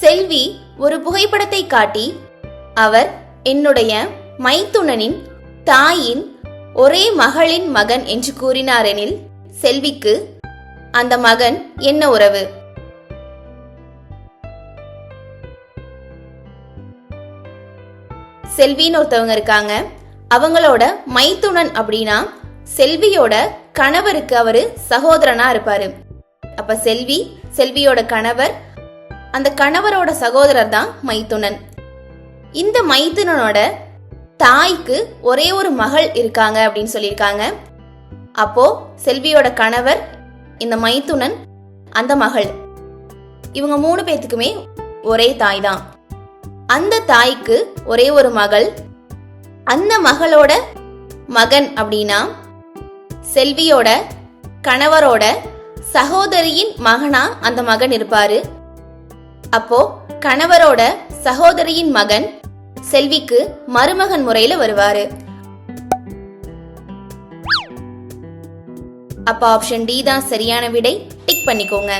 செல்வி ஒரு புகைப்படத்தை காட்டி அவர் என்னுடைய மைத்துனனின் தாயின் ஒரே மகளின் மகன் என்று கூறினாரெனில் செல்விக்கு அந்த மகன் என்ன உறவு? செல்வின்னு ஒருத்தவங்க இருக்காங்க. அவங்களோட மைத்துனன் அப்படின்னா செல்வியோட கணவருக்கு அவரு சகோதரனா இருப்பாரு. அப்ப செல்வி செல்வியோட கணவர் அந்த கணவரோட சகோதரர் தான் மைத்துனன். இந்த மைத்துனனோட தாய்க்கு ஒரே ஒரு மகள் இருக்காங்க அப்படின்னு சொல்லியிருக்காங்க. அப்போ செல்வியோட கணவர் இந்த மைத்துனன் அந்த மகள். இவங்க மூணு பேத்துக்குமே ஒரே தாய் தான். அந்த தாய்க்கு ஒரே ஒரு மகள். அந்த மகளோட மகன் அப்படின்னா செல்வியோட கணவரோட சகோதரியின் மகனா அந்த மகன் இருப்பாரு. அப்போ கணவரோட சகோதரியின் மகன் செல்விக்கு மருமகன் முறையில வருவாரு. அப்ப ஆப்ஷன் டி தான் சரியான விடை டிக் பண்ணிக்கோங்க.